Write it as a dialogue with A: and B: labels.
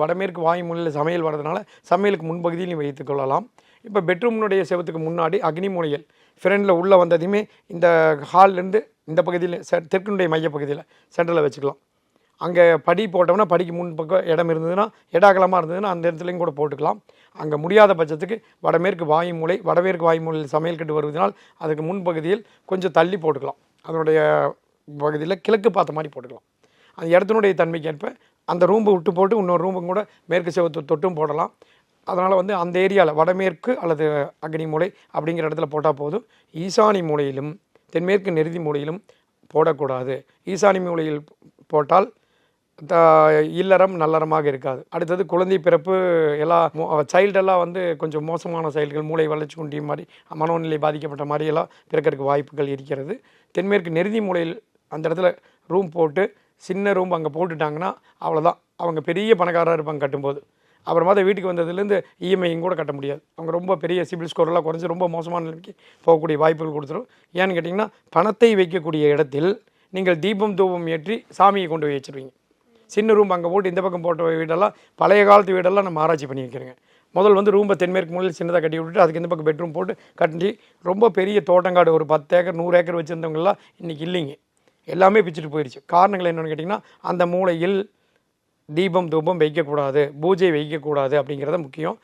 A: வடமேற்கு வாயுமூலையில் சமையல் வர்றதுனால சமையலுக்கு முன்பகுதியிலையும் வைத்துக் கொள்ளலாம். இப்போ பெட்ரூம்னுடைய செவத்துக்கு முன்னாடி அக்னி மூலையில் ஃப்ரெண்டில் உள்ளே வந்ததையுமே இந்த ஹால்லேருந்து இந்த பகுதியில் செ தெற்குனுடைய மையப்பகுதியில் சென்டரில் வச்சுக்கலாம். அங்கே படி போட்டோம்னா படிக்கு முன் பக்கம் இடம் இருந்ததுன்னா இடாகலமாக இருந்ததுன்னா அந்த இடத்துலையும் கூட போட்டுக்கலாம். அங்கே முடியாத பட்சத்துக்கு வடமேற்கு வாயு மூலை வடமேற்கு வாயு மூலையில் சமையல் கட்டு வருவதனால் அதுக்கு முன்பகுதியில் கொஞ்சம் தள்ளி போட்டுக்கலாம். அதனுடைய பகுதியில் கிழக்கு பார்த்த மாதிரி போட்டுக்கலாம். அந்த இடத்தினுடைய தன்மைக்கு ஏற்ப அந்த ரூம்பு விட்டு போட்டு இன்னொரு ரூமும் கூட மேற்கு செவத்து தொட்டும் போடலாம். அதனால் வந்து அந்த ஏரியாவில் வடமேற்கு அல்லது அக்னி மூலை அப்படிங்கிற இடத்துல போட்டால் போதும். ஈசானி மூலையிலும் தென்மேற்கு நெருதி மூலையிலும் போடக்கூடாது. ஈசானி மூலையில் போட்டால் த இல்லறம் நல்லறமாக இருக்காது. அடுத்தது குழந்தை பிறப்பு எல்லாம் சைல்டெல்லாம் வந்து கொஞ்சம் மோசமான செயல்கள் மூளை வளர்ச்சி குன்றிய மாதிரி மனோநிலை பாதிக்கப்பட்ட மாதிரியெல்லாம் பிறக்கிறதுக்கு வாய்ப்புகள் இருக்கிறது. தென்மேற்கு நெருதி மூலையில் அந்த இடத்துல ரூம் போட்டு சின்ன ரூம் அங்கே போட்டுட்டாங்கன்னா அவ்வளோதான் அவங்க பெரிய பணக்காரராக இருப்பாங்க கட்டும்போது. அப்புறமா தான் வீட்டுக்கு வந்ததுலேருந்து இஎம்ஐயும் கூட கட்ட முடியாது. அவங்க ரொம்ப பெரிய சிபில் ஸ்கோர்லாம் குறைஞ்சி ரொம்ப மோசமான நிலைமைக்கு போகக்கூடிய வாய்ப்புகள் கொடுத்துரும். ஏன்னு கேட்டிங்கன்னா பணத்தை வைக்கக்கூடிய இடத்தில் நீங்கள் தீபம் தூபம் ஏற்றி சாமியை கொண்டு போய் வச்சிருவீங்க. சின்ன ரூம் அங்கே போட்டு இந்த பக்கம் போட்ட வீடெல்லாம் பழைய காலத்து வீடெல்லாம் நம்ம ஆராய்ச்சி பண்ணி வைக்கிறோங்க. முதல் வந்து ரூம்பை தென்மேற்கு மூலையில் சின்னதாக கட்டி விட்டுட்டு அதுக்கு இந்த பக்கம் பெட்ரூம் போட்டு கட்டி ரொம்ப பெரிய தோட்டங்காடு ஒரு பத்து ஏக்கர் நூறு ஏக்கர் வச்சுருந்தவங்கலாம் இன்றைக்கி இல்லைங்க. எல்லாமே பிச்சுட்டு போயிடுச்சு. காரணங்கள் என்னென்னு கேட்டிங்கன்னா அந்த மூலையில் தீபம் தூபம் வைக்கக்கூடாது பூஜை வைக்கக்கூடாது அப்படிங்கிறத முக்கியம்.